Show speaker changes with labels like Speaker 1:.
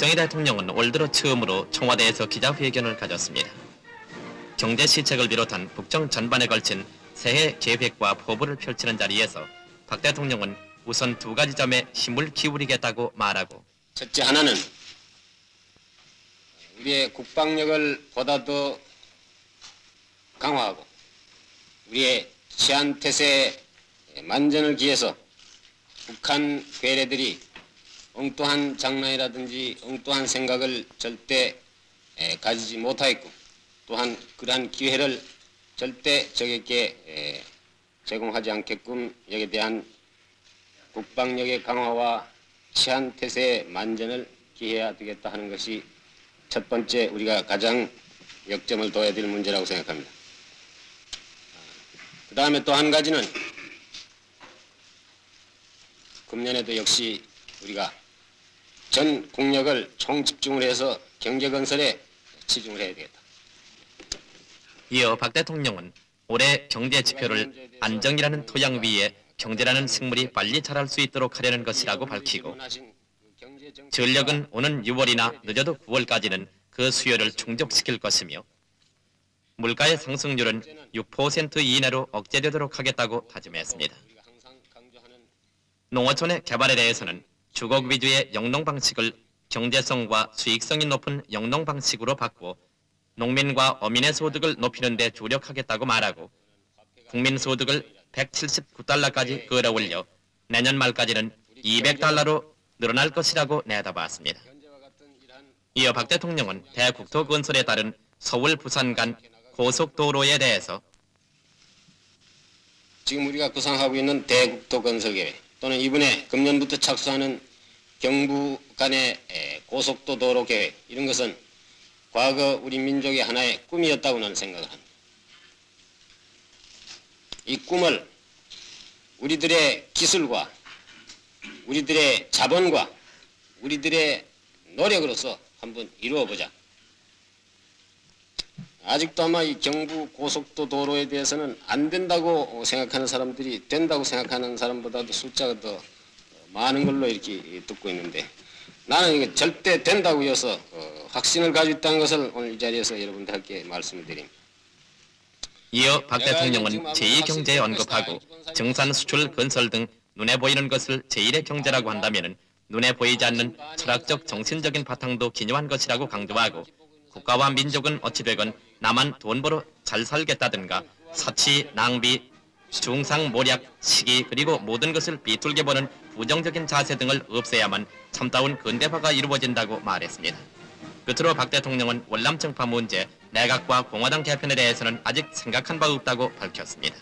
Speaker 1: 박정희 대통령은 올 들어 처음으로 청와대에서 기자회견을 가졌습니다. 경제 시책을 비롯한 국정 전반에 걸친 새해 계획과 포부를 펼치는 자리에서 박 대통령은 우선 두 가지 점에 힘을 기울이겠다고 말하고
Speaker 2: 첫째 하나는 우리의 국방력을 보다 더 강화하고 우리의 치안태세 만전을 기해서 북한 괴뢰들이 엉뚱한 장난이라든지 엉뚱한 생각을 절대 에, 가지지 못하겠고 또한 그러한 기회를 절대 적에게 에, 제공하지 않게끔 여기에 대한 국방력의 강화와 치안 태세의 만전을 기해야 되겠다 하는 것이 첫 번째 우리가 가장 역점을 둬야 될 문제라고 생각합니다. 그 다음에 또 한 가지는 금년에도 역시 우리가 전 국력을 총집중을 해서 경제 건설에 치중을 해야 되겠다.
Speaker 1: 이어 박 대통령은 올해 경제 지표를 안정이라는 토양 위에 경제라는 식물이 빨리 자랄 수 있도록 하려는 것이라고 밝히고 전력은 오는 6월이나 늦어도 9월까지는 그 수요를 충족시킬 것이며 물가의 상승률은 6% 이내로 억제되도록 하겠다고 다짐했습니다. 농어촌의 개발에 대해서는 주거 위주의 영농 방식을 경제성과 수익성이 높은 영농 방식으로 바꾸어 농민과 어민의 소득을 높이는 데 주력하겠다고 말하고 국민 소득을 179달러까지 끌어올려 내년 말까지는 200달러로 늘어날 것이라고 내다봤습니다. 이어 박 대통령은 대국토 건설에 따른 서울 부산 간 고속도로에 대해서
Speaker 2: 지금 우리가 구상하고 있는 대국토 건설 계획 또는 이번에 금년부터 착수하는 경부 간의 에, 고속도 도로 계획 이런 것은 과거 우리 민족의 하나의 꿈이었다고 나는 생각을 합니다. 이 꿈을 우리들의 기술과 우리들의 자본과 우리들의 노력으로서 한번 이루어 보자. 아직도 아마 이 경부 고속도 도로에 대해서는 안 된다고 생각하는 사람들이 된다고 생각하는 사람보다도 숫자가 더 많은 걸로 이렇게 듣고 있는데 나는 이거 절대 된다고 여서 어, 확신을 가지고 있다는 것을 오늘 이 자리에서 여러분들께 말씀을 드립니다.
Speaker 1: 이어 박 대통령은 제2경제에 언급하고 정산 수출 건설 등 눈에 보이는 것을 제1의 경제라고 한다면 눈에 보이지 않는 철학적 정신적인 바탕도 기념한 것이라고 강조하고 국가와 민족은 어찌되건 나만 돈 벌어 잘 살겠다든가 사치, 낭비, 중상모략, 시기 그리고 모든 것을 비뚤게 보는 부정적인 자세 등을 없애야만 참다운 근대화가 이루어진다고 말했습니다. 끝으로 박 대통령은 월남청파 문제, 내각과 공화당 개편에 대해서는 아직 생각한 바 없다고 밝혔습니다.